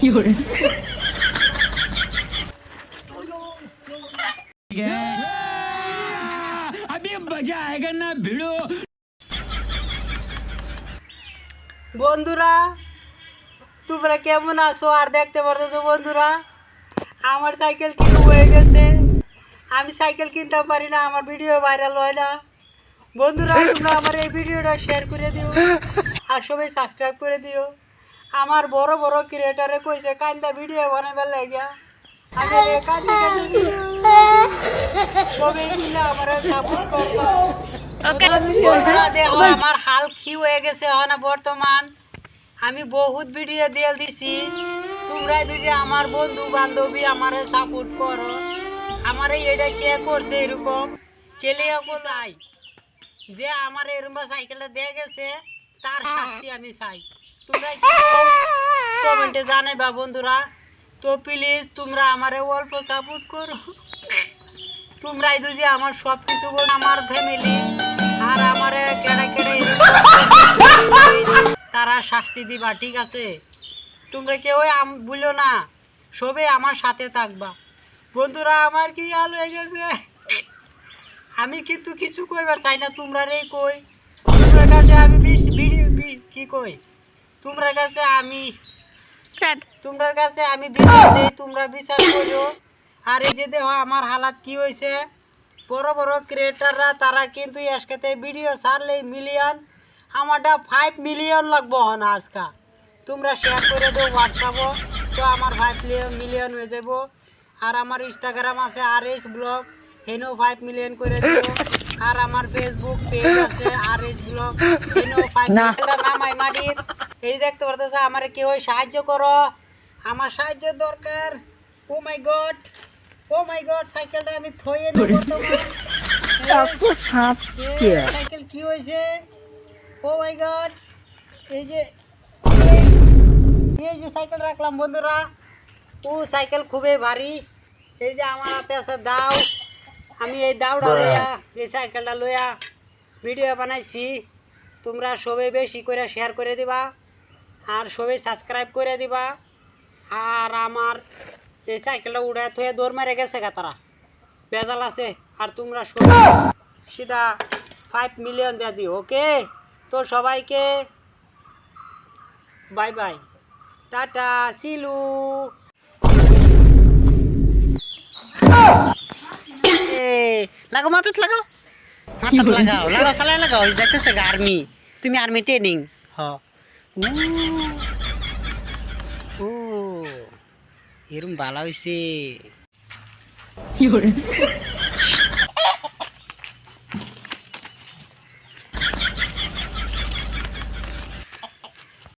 有人， अभी मजा आएगा ना भिड़ो বন্ধুরা তোমরা কেমন আছো আর দেখতে পারতেছো বন্ধুরা আমার সাইকেল কিনে হয়ে গেছে আমি সাইকেল কিনতে পারি না আমার ভিডিও ভাইরাল হয় না বন্ধুরা তোমরা আমার এই ভিডিওটা শেয়ার করে দিও আর সবাই সাবস্ক্রাইব করে দিও আমার বড় বড় ক্রিয়েটারে কইছে কান্দা ভিডিও বানাবার লাগিয়া। আমি এই কান্দি মিলে আমার সাপোর্ট করবা। আমার হাল কি হয়ে গেছে না বর্তমান? আমি বহুত ভিডিও দিয়ে দিছি। তোমরা যদি আমার বন্ধু বান্ধবী আমার সাপোর্ট করো আমার এটা কে করছে এরকম? কেলে চাই? যে আমার এরকম সাইকেলটা দিয়ে গেছে তার শাস্তি আমি চাই। তোমরা কমেন্টে জানাইবা বন্ধুরা। তো প্লিজ তোমরা আমারে অল্প সাপোর্ট করো। তোমরাই দুজি আমার সব কিছু আমার ফ্যামিলি আর আমার কেড়ে কেড়ে তারা শাস্তি দিবা, ঠিক আছে? তোমরা কেউ বলো না। সবে আমার সাথে থাকবা। বন্ধুরা, আমার কি হাল হয়ে গেছে? আমি কিন্তু কিছু কইবার চাই না তোমরা রে কই আমি কি কই? তোমরা কাছে আমি তোমরা কাছে আমি বিচার দেই তোমরা বিচার করো। আর এই যে দেখো আমার হালাত কি হয়েছে বড় বড় ক্রিয়েটাররা তারা কিন্তু আজকেতে ভিডিও ছাড়লে মিলিয়ন আমারটা ফাইভ মিলিয়ন লাগবো হন আজকা। তোমরা শেয়ার করে দেও হোয়াটসঅ্যাপও তো আমার ফাইভ মিলিয়ন হয়ে যাব আর আমার ইনস্টাগ্রাম আছে আর এস ব্লগ হেনেও ফাইভ মিলিয়ন করে দিও আর আমার ফেসবুক পেজ আছে আর এস ব্লগ নামাই মাটির। এই দেখতে পারতেছে আমার কেউ সাহায্য করো। আমার সাহায্য দরকার। ও মাই গড ও মাই গড সাইকেলটা আমি থইয়ে নেব সাইকেল কি? হয়েছে? ও মাই গড এই যে এই- এই যে সাইকেল রাখলাম বন্ধুরা। ও সাইকেল খুবই ভারী। এই যে আমার হাতে আছে দাও। আমি এই দাওটা লইয়া এই সাইকেলটা লইয়া ভিডিও বানাইছি। তোমরা সবে বেশি করে শেয়ার করে দিবা আর সবে সাবস্ক্রাইব করে দিবা। আর আমার এই সাইকেলটা উড়ে থয়ে দৌড় মেরে গেছে গা তারা। বেজাল আছে। আর তোমরা সবাই সিধা ফাইভ মিলিয়ন দিয়ে দিও ওকে তো সবাইকে বাই বাই টাটা সিলু এ লাগাও মাথাত লাগাও মাথাত লাগাও লাগাও সালাই লাগাও যাইতেছে গা আর্মি তুমি আর্মি ট্রেনিং হ ও এরম ভালো কি 有人，